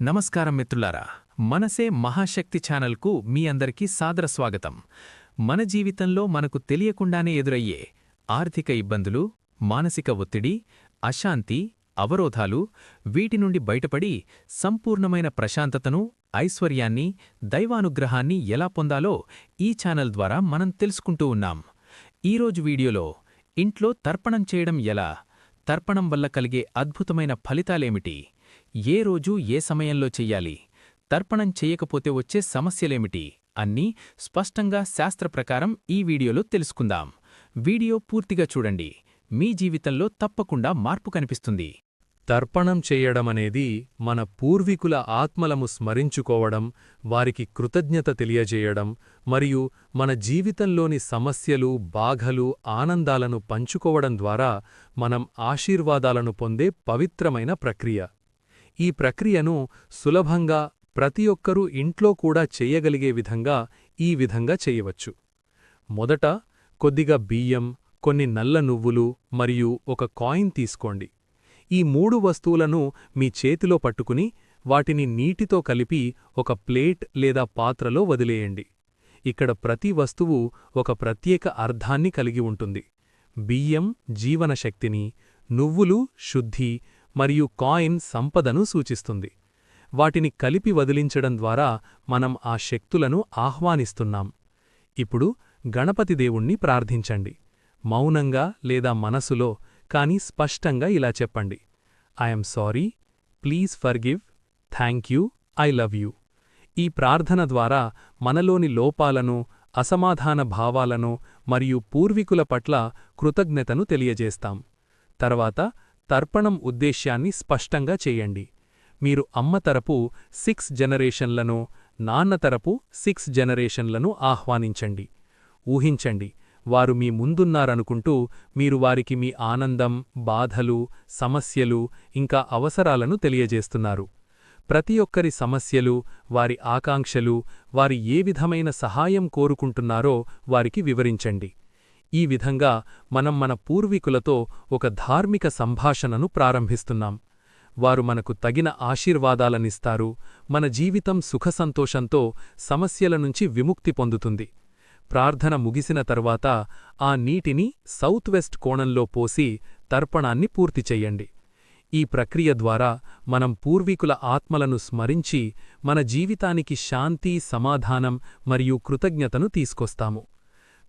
నమస్కారం మిత్రులారా మనసే మహాశక్తి ఛానల్కు మీ అందరికీ సాదర స్వాగతం. మన జీవితంలో మనకు తెలియకుండానే ఎదురయ్యే ఆర్థిక ఇబ్బందులు మానసిక ఒత్తిడి అశాంతి అవరోధాలు వీటి నుండి బయటపడి సంపూర్ణమైన ప్రశాంతతను ఐశ్వర్యాన్ని దైవానుగ్రహాన్ని ఎలా పొందాలో ఈ ఛానల్ ద్వారా మనం తెలుసుకుంటూ ఉన్నాం. ఈరోజు వీడియోలో ఇంట్లో తర్పణం చేయడం ఎలా? తర్పణం వల్ల కలిగే అద్భుతమైన ఫలితాలేమిటి? ఏ రోజు ఏ సమయంలో చెయ్యాలి? తర్పణం చెయ్యకపోతే వచ్చే సమస్యలేమిటి? అన్నీ స్పష్టంగా శాస్త్ర ప్రకారం ఈ వీడియోలో తెలుసుకుందాం. వీడియో పూర్తిగా చూడండి. మీ జీవితంలో తప్పకుండా మార్పు కనిపిస్తుంది. తర్పణం చెయ్యడమనేది మన పూర్వీకుల ఆత్మలము స్మరించుకోవడం వారికి కృతజ్ఞత తెలియజేయడం మరియు మన జీవితంలోని సమస్యలు బాధలు ఆనందాలను పంచుకోవడం ద్వారా మనం ఆశీర్వాదాలను పొందే పవిత్రమైన ప్రక్రియ. ఈ ప్రక్రియను సులభంగా ప్రతి ఒక్కరూ ఇంట్లో కూడా చెయ్యగలిగే విధంగా ఈ విధంగా చేయవచ్చు. మొదట కొద్దిగా బియ్యం కొన్ని నల్ల నువ్వులు మరియు ఒక కాయిన్ తీసుకోండి. ఈ మూడు వస్తువులను మీ చేతిలో పట్టుకుని వాటిని నీటితో కలిపి ఒక ప్లేట్ లేదా పాత్రలో వదిలేయండి. ఇక్కడ ప్రతి వస్తువు ఒక ప్రత్యేక అర్థాన్ని కలిగి ఉంటుంది. బియ్యం జీవనశక్తిని నువ్వులు శుద్ధి మరియు కాయిన్ సంపదను సూచిస్తుంది. వాటిని కలిపి వదిలించడం ద్వారా మనం ఆ శక్తులను ఆహ్వానిస్తున్నాం. ఇప్పుడు గణపతిదేవుణ్ణి ప్రార్థించండి. మౌనంగా లేదా మనసులో కాని స్పష్టంగా ఇలా చెప్పండి. I'm sorry please forgive thank you I love you ఈ ప్రార్థన ద్వారా మనలోని లోపాలను అసమాధాన భావాలను మరియు పూర్వీకుల పట్ల కృతజ్ఞతను తెలియజేస్తాం. తర్వాత తర్పణం ఉద్దేశ్యాన్ని స్పష్టంగా చేయండి. మీరు అమ్మ తరపు సిక్స్ జనరేషన్లను నాన్న తరపు సిక్స్ జనరేషన్లను ఆహ్వానించండి. ఊహించండి వారు మీ ముందున్నారనుకుంటూ మీరు వారికి మీ ఆనందం బాధలు సమస్యలు ఇంకా అవసరాలను తెలియజేస్తున్నారు. ప్రతి ఒక్కరి సమస్యలు వారి ఆకాంక్షలు వారి ఏ విధమైన సహాయం కోరుకుంటున్నారో వారికి వివరించండి. ఈ విధంగా మనం మన పూర్వీకులతో ఒక ధార్మిక సంభాషణను ప్రారంభిస్తున్నాం. వారు మనకు తగిన ఆశీర్వాదాలనిస్తారు మన జీవితం సుఖసంతోషంతో సమస్యల నుంచి విముక్తి పొందుతుంది. ప్రార్థన ముగిసిన తర్వాత ఆ నీటిని సౌత్ వెస్ట్ కోణంలో పోసి తర్పణాన్ని పూర్తి చెయ్యండి. ఈ ప్రక్రియ ద్వారా మనం పూర్వీకుల ఆత్మలను స్మరించి మన జీవితానికి శాంతి సమాధానం మరియు కృతజ్ఞతను తీసుకొస్తాము.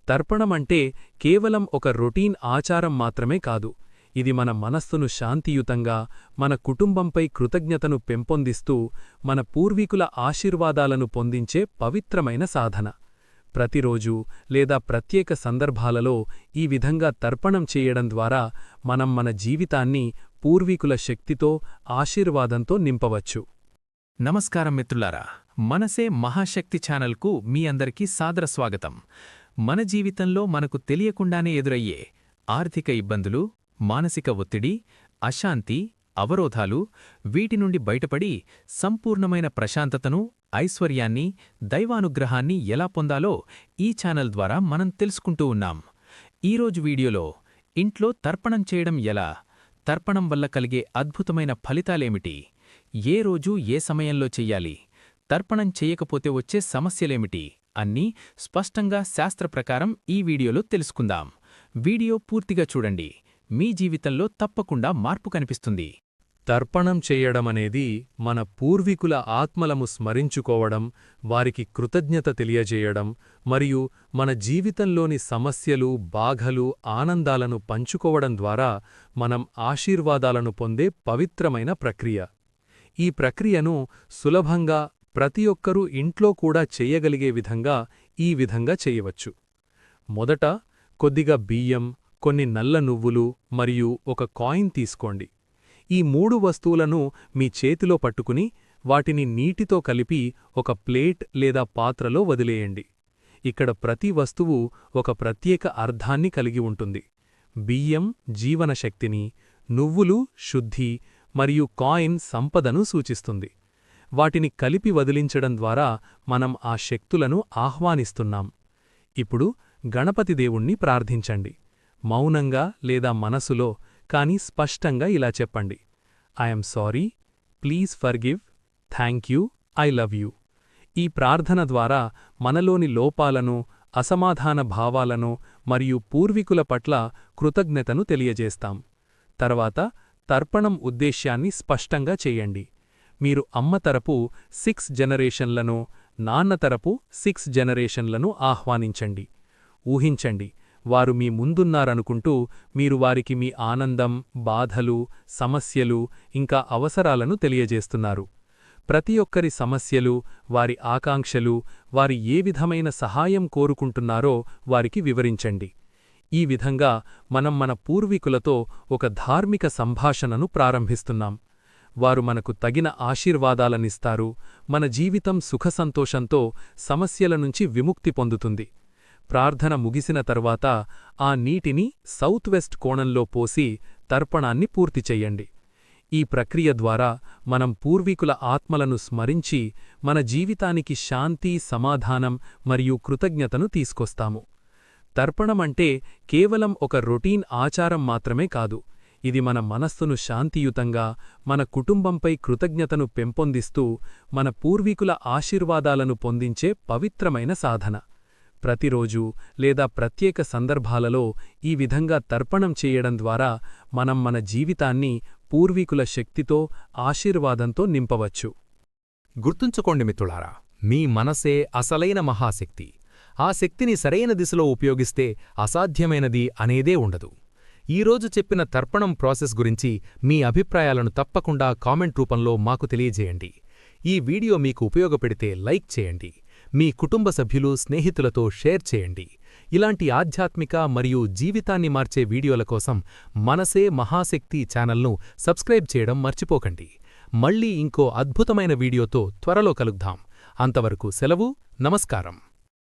తర్పణమంటే కేవలం ఒక రొటీన్ ఆచారం మాత్రమే కాదు. ఇది మన మనస్సును శాంతియుతంగా మన కుటుంబంపై కృతజ్ఞతను పెంపొందిస్తూ మన పూర్వీకుల ఆశీర్వాదాలను పొందించే పవిత్రమైన సాధన. ప్రతిరోజు లేదా ప్రత్యేక సందర్భాలలో ఈ విధంగా తర్పణం చేయడం ద్వారా మనం మన జీవితాన్ని పూర్వీకుల శక్తితో ఆశీర్వాదంతో నింపవచ్చు. నమస్కారం మిత్రులారా మనసే మహాశక్తి ఛానల్కు మీ అందరికీ సాదర స్వాగతం. మన జీవితంలో మనకు తెలియకుండానే ఎదురయ్యే ఆర్థిక ఇబ్బందులు మానసిక ఒత్తిడి అశాంతి అవరోధాలు వీటి నుండి బయటపడి సంపూర్ణమైన ప్రశాంతతను ఐశ్వర్యాన్ని దైవానుగ్రహాన్ని ఎలా పొందాలో ఈ ఛానల్ ద్వారా మనం తెలుసుకుంటూ ఉన్నాం. ఈరోజు వీడియోలో ఇంట్లో తర్పణం చేయడం ఎలా? తర్పణం వల్ల కలిగే అద్భుతమైన ఫలితాలేమిటి? ఏ రోజు ఏ సమయంలో చెయ్యాలి తర్పణం చెయ్యకపోతే వచ్చే సమస్యలేమిటి? అన్నీ స్పష్టంగా శాస్త్ర ప్రకారం ఈ వీడియోలో తెలుసుకుందాం. వీడియో పూర్తిగా చూడండి. మీ జీవితంలో తప్పకుండా మార్పు కనిపిస్తుంది. తర్పణం చెయ్యడమనేది మన పూర్వీకుల ఆత్మలము స్మరించుకోవడం వారికి కృతజ్ఞత తెలియజేయడం మరియు మన జీవితంలోని సమస్యలు బాధలు ఆనందాలను పంచుకోవడం ద్వారా మనం ఆశీర్వాదాలను పొందే పవిత్రమైన ప్రక్రియ. ఈ ప్రక్రియను సులభంగా ప్రతి ఒక్కరూ ఇంట్లో కూడా చెయ్యగలిగే విధంగా ఈ విధంగా చేయవచ్చు. మొదట కొద్దిగా బియ్యం కొన్ని నల్ల నువ్వులు మరియు ఒక కాయిన్ తీసుకోండి. ఈ మూడు వస్తువులను మీ చేతిలో పట్టుకుని వాటిని నీటితో కలిపి ఒక ప్లేట్ లేదా పాత్రలో వదిలేయండి. ఇక్కడ ప్రతి వస్తువు ఒక ప్రత్యేక అర్థాన్ని కలిగి ఉంటుంది. బియ్యం జీవనశక్తిని నువ్వులు శుద్ధి మరియు కాయిన్ సంపదను సూచిస్తుంది. వాటిని కలిపి వదిలించడం ద్వారా మనం ఆ శక్తులను ఆహ్వానిస్తున్నాం. ఇప్పుడు గణపతిదేవుణ్ణి ప్రార్థించండి. మౌనంగా లేదా మనసులో కాని స్పష్టంగా ఇలా చెప్పండి. I'm sorry please forgive thank you I love you ఈ ప్రార్థన ద్వారా మనలోని లోపాలను అసమాధాన భావాలను మరియు పూర్వీకుల పట్ల కృతజ్ఞతను తెలియజేస్తాం. తర్వాత తర్పణం ఉద్దేశ్యాన్ని స్పష్టంగా చేయండి. మీరు అమ్మ తరపు సిక్స్ జనరేషన్లను నాన్న తరపు సిక్స్ జనరేషన్లను ఆహ్వానించండి. ఊహించండి వారు మీ ముందున్నారనుకుంటూ మీరు వారికి మీ ఆనందం బాధలు సమస్యలు ఇంకా అవసరాలను తెలియజేస్తున్నారు. ప్రతి ఒక్కరి సమస్యలు వారి ఆకాంక్షలు వారి ఏ విధమైన సహాయం కోరుకుంటున్నారో వారికి వివరించండి. ఈ విధంగా మనం మన పూర్వీకులతో ఒక ధార్మిక సంభాషణను ప్రారంభిస్తున్నాం. వారు మనకు తగిన ఆశీర్వాదాలనిస్తారు మన జీవితం సుఖసంతోషంతో సమస్యల నుంచి విముక్తి పొందుతుంది. ప్రార్థన ముగిసిన తర్వాత ఆ నీటిని సౌత్ వెస్ట్ కోణంలో పోసి తర్పణాన్ని పూర్తి చెయ్యండి ఈ ప్రక్రియ ద్వారా మనం పూర్వీకుల ఆత్మలను స్మరించి మన జీవితానికి శాంతి సమాధానం మరియు కృతజ్ఞతను తీసుకొస్తాము. తర్పణమంటే కేవలం ఒక రొటీన్ ఆచారం మాత్రమే కాదు. ఇది మన మనస్సును శాంతియుతంగా మన కుటుంబంపై కృతజ్ఞతను పెంపొందిస్తూ మన పూర్వీకుల ఆశీర్వాదాలను పొందించే పవిత్రమైన సాధన. ప్రతిరోజు లేదా ప్రత్యేక సందర్భాలలో ఈ విధంగా తర్పణం చేయడం ద్వారా మనం మన జీవితాన్ని పూర్వీకుల శక్తితో ఆశీర్వాదంతో నింపవచ్చు. గుర్తుంచుకోండి మిత్రులారా మీ మనసే అసలైన మహాశక్తి. ఆ శక్తిని సరైన దిశలో ఉపయోగిస్తే అసాధ్యమైనది అనేదే ఉండదు. ఈరోజు చెప్పిన తర్పణం ప్రాసెస్ గురించి మీ అభిప్రాయాలను తప్పకుండా కామెంట్ రూపంలో మాకు తెలియజేయండి. ఈ వీడియో మీకు ఉపయోగపెడితే లైక్ చేయండి. మీ కుటుంబ సభ్యులు స్నేహితులతో షేర్ చేయండి. ఇలాంటి ఆధ్యాత్మిక మరియు జీవితాన్ని మార్చే వీడియోల కోసం మనసే మహాశక్తి ఛానల్ను సబ్స్క్రైబ్ చేయడం మర్చిపోకండి. మళ్ళీ ఇంకో అద్భుతమైన వీడియోతో త్వరలో కలుద్దాం. అంతవరకు సెలవు నమస్కారం.